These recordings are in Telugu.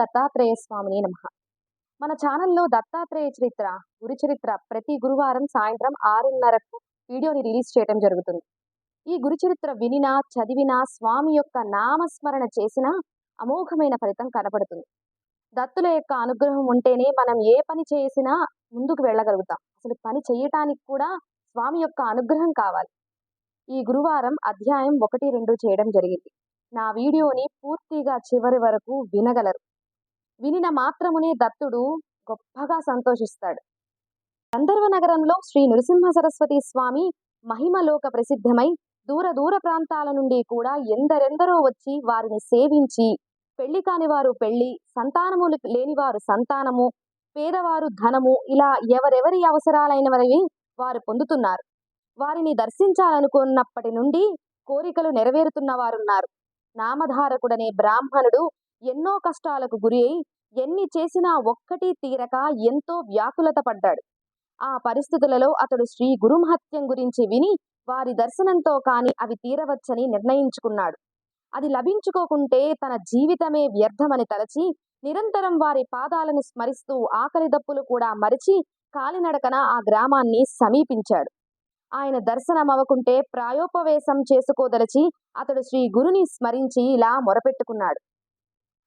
దత్తాత్రేయ స్వామిని నమ. మన ఛానల్లో దత్తాత్రేయ చరిత్ర గురి చరిత్ర ప్రతి గురువారం సాయంత్రం ఆరున్నరకు వీడియోని రిలీజ్ చేయడం జరుగుతుంది. ఈ గురు చరిత్ర వినినా చదివినా స్వామి యొక్క నామస్మరణ చేసినా అమోఘమైన ఫలితం కనబడుతుంది దత్తుల యొక్క అనుగ్రహం ఉంటేనే మనం ఏ పని చేసినా ముందుకు వెళ్ళగలుగుతాం. అసలు పని చేయటానికి కూడా స్వామి యొక్క అనుగ్రహం కావాలి. ఈ గురువారం అధ్యాయం ఒకటి రెండు చేయడం జరిగింది. నా వీడియోని పూర్తిగా చివరి వరకు వినగలరు. వినిన మాత్రమునే దత్తుడు గొప్పగా సంతోషిస్తాడు. గంధర్వ నగరంలో శ్రీ నృసింహ సరస్వతి స్వామి మహిమలోక ప్రసిద్ధమై దూర దూర ప్రాంతాల నుండి కూడా ఎందరెందరో వచ్చి వారిని సేవించి పెళ్ళి కాని వారు పెళ్ళి సంతానము లేనివారు సంతానము పేదవారు ధనము ఇలా ఎవరెవరి అవసరాలైనవి వారు పొందుతున్నారు. వారిని దర్శించాలనుకున్నప్పటి నుండి కోరికలు నెరవేరుతున్న వారున్నారు. నామధారకుడనే బ్రాహ్మణుడు ఎన్నో కష్టాలకు గురి అయి ఎన్ని చేసినా ఒక్కటి తీరక ఎంతో వ్యాకులత పడ్డాడు. ఆ పరిస్థితులలో అతడు శ్రీ గురుమహత్యం గురించి విని వారి దర్శనంతో కాని అవి తీరవచ్చని నిర్ణయించుకున్నాడు. అది లభించుకోకుంటే తన జీవితమే వ్యర్థమని తలచి నిరంతరం వారి పాదాలను స్మరిస్తూ ఆకలి దప్పులు కూడా మరిచి కాలినడకన ఆ గ్రామాన్ని సమీపించాడు. ఆయన దర్శనం అవ్వకుంటే ప్రాయోపవేశం చేసుకోదలచి అతడు శ్రీ గురుని స్మరించి ఇలా మొరపెట్టుకున్నాడు.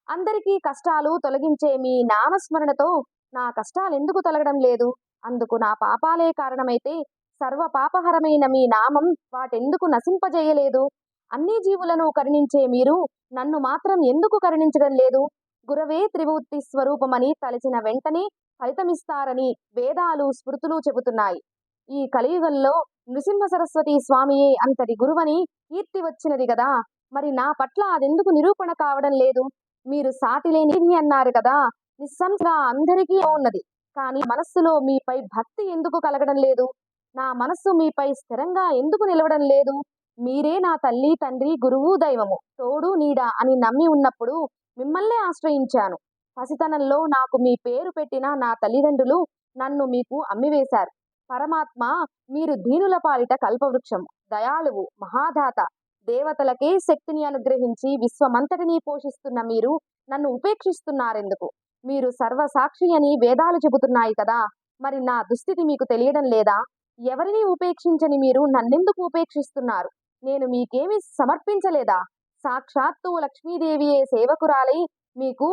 అందరికీ కష్టాలు తొలగించే మీ నామస్మరణతో నా కష్టాలు ఎందుకు తొలగడం లేదు? అందుకు నా పాపాలే కారణమైతే సర్వ పాపహరమైన మీ నామం వాటెందుకు నశింపజేయలేదు? అన్ని జీవులను కరుణించే మీరు నన్ను మాత్రం ఎందుకు కరుణించడం లేదు? గురవే త్రిమూర్తి స్వరూపమని తలచిన వెంటనే ఫలితమిస్తారని వేదాలు స్మృతులు చెబుతున్నాయి. ఈ కలియుగంలో నృసింహ సరస్వతి స్వామియే అంతటి గురువని కీర్తి వచ్చినది కదా మరి నా పట్ల అదెందుకు నిరూపణ కావడం లేదు? మీరు సాటిలేని అన్నారు కదా? నిస్సంగా అందరికీ ఉన్నది. కానీ మనస్సులో మీపై భక్తి ఎందుకు కలగడం లేదు? నా మనస్సు మీపై స్థిరంగా ఎందుకు నిలవడం లేదు? మీరే నా తల్లి తండ్రి గురువు దైవము. తోడు నీడ అని నమ్మి ఉన్నప్పుడు మిమ్మల్నే ఆశ్రయించాను. పసితనంలో నాకు మీ పేరు పెట్టిన నా తల్లిదండ్రులు నన్ను మీకు అమ్మివేశారు. పరమాత్మ మీరు దీనుల పాలిట కల్పవృక్షం. దయాళువు మహాదాత. దేవతలకే శక్తిని అనుగ్రహించి విశ్వమంతటినీ పోషిస్తున్న మీరు నన్ను ఉపేక్షిస్తున్నారెందుకు? మీరు సర్వసాక్షి అని వేదాలు చెబుతున్నాయి కదా మరి నా దుస్థితి మీకు తెలియడం లేదా? ఎవరిని ఉపేక్షించని మీరు నన్నెందుకు ఉపేక్షిస్తున్నారు? నేను మీకేమి సమర్పించలేదా? సాక్షాత్తు లక్ష్మీదేవియే సేవకురాలై మీకు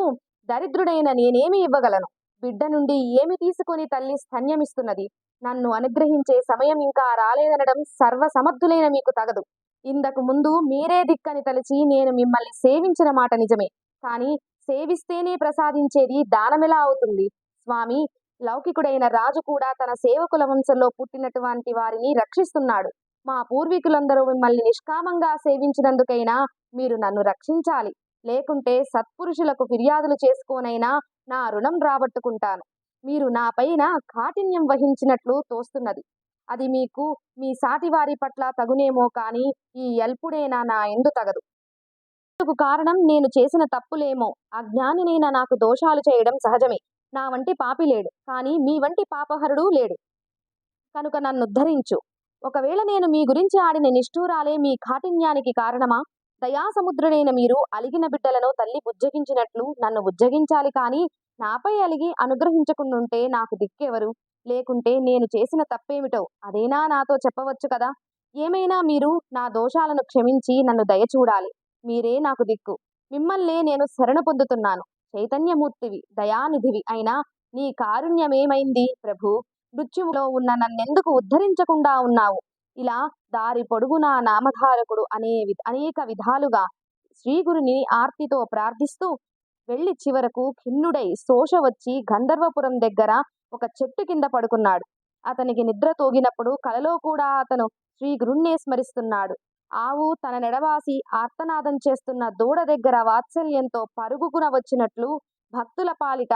దరిద్రుడైన నేనేమి ఇవ్వగలను? బిడ్డ నుండి ఏమి తీసుకొని తల్లి స్థన్యమిస్తున్నది నన్ను అనుగ్రహించే సమయం ఇంకా రాలేదనడం సర్వసమర్థులైన మీకు తగదు. ఇందకు ముందు మీరే దిక్కని తలిచి నేను మిమ్మల్ని సేవించిన మాట నిజమే. కానీ సేవిస్తేనే ప్రసాదించేది దానమెలా అవుతుంది? స్వామి లౌకికుడైన రాజు కూడా తన సేవకుల వంశంలో పుట్టినటువంటి వారిని రక్షిస్తున్నాడు. మా పూర్వీకులందరూ మిమ్మల్ని నిష్కామంగా సేవించినందుకైనా మీరు నన్ను రక్షించాలి. లేకుంటే సత్పురుషులకు ఫిర్యాదులు చేసుకోనైనా నా రుణం రాబట్టుకుంటాను. మీరు నా పైన కాఠిన్యం వహించినట్లు తోస్తున్నది. అది మీకు మీ సాటివారి పట్ల తగునేమో కానీ ఈ ఎల్పుడేనా నా ఎందు తగదు. ఇందుకు కారణం నేను చేసిన తప్పులేమో. అజ్ఞానినైనా నాకు దోషాలు చేయడం సహజమే. నా వంటి పాపి లేడు. కానీ మీ వంటి పాపహరుడు లేడు. కనుక నన్ను ఉద్ధరించు ఒకవేళ నేను మీ గురించి ఆడిన నిష్ఠూరాలే మీ కాఠిన్యానికి కారణమా? దయాసముద్రుడైన మీరు అలిగిన బిడ్డలను తల్లి బుజ్జగించినట్లు నన్ను బుజ్జగించాలి కానీ నాపై అలిగి అనుగ్రహించకుండుంటే నాకు దిక్కెవరు? లేకుంటే నేను చేసిన తప్పేమిటో అదేనా నాతో చెప్పవచ్చు కదా? ఏమైనా మీరు నా దోషాలను క్షమించి నన్ను దయచూడాలి. మీరే నాకు దిక్కు. మిమ్మల్నే నేను శరణ పొందుతున్నాను. చైతన్యమూర్తివి దయానిధివి అయినా నీ కారుణ్యమేమైంది ప్రభు? మృత్యువులో ఉన్న నన్నెందుకు ఉద్ధరించకుండా ఉన్నావు? ఇలా దారి పొడుగునా నామధారకుడు అనే అనేక విధాలుగా శ్రీగురుని ఆర్తితో ప్రార్థిస్తూ వెళ్ళి చివరకు ఖిన్నుడై శోష వచ్చి గంధర్వపురం దగ్గర ఒక చెట్టు కింద పడుకున్నాడు. అతనికి నిద్ర తోగినప్పుడు కలలో కూడా అతను శ్రీ గురుణ్ణే స్మరిస్తున్నాడు. ఆవు తన నెడవాసి ఆర్తనాదం చేస్తున్న దూడ దగ్గర వాత్సల్యంతో పరుగుకున వచ్చినట్లు భక్తుల పాలిట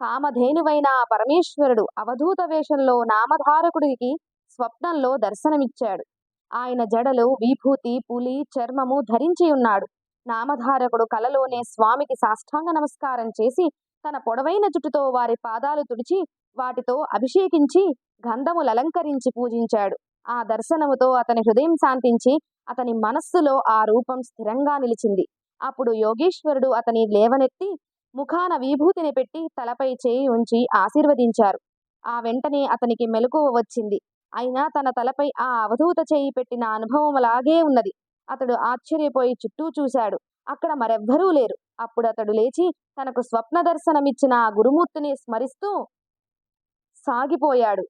కామధేనువైన పరమేశ్వరుడు అవధూత వేషంలో నామధారకుడికి స్వప్నంలో దర్శనమిచ్చాడు. ఆయన జడలు విభూతి పులి చర్మము ధరించి ఉన్నాడు. నామధారకుడు కలలోనే స్వామికి సాష్టాంగ నమస్కారం చేసి తన పొడవైన జుట్టుతో వారి పాదాలు తుడిచి వాటితో అభిషేకించి గంధములు అలంకరించి పూజించాడు. ఆ దర్శనముతో అతని హృదయం శాంతించి అతని మనస్సులో ఆ రూపం స్థిరంగా నిలిచింది. అప్పుడు యోగేశ్వరుడు అతని లేవనెత్తి ముఖాన విభూతిని పెట్టి తలపై చేయి ఉంచి ఆశీర్వదించారు. ఆ వెంటనే అతనికి మెలకువ వచ్చింది. అయినా తన తలపై ఆ అవధూత చేయి పెట్టిన అనుభవం అలాగే ఉన్నది. అతడు ఆశ్చర్యపోయి చుట్టూ చూశాడు. అక్కడ మరెవ్వరూ లేరు. అప్పుడు అతడు లేచి తనకు స్వప్న దర్శనమిచ్చిన ఆ గురుమూర్తిని స్మరిస్తూ సాగిపోయాడు.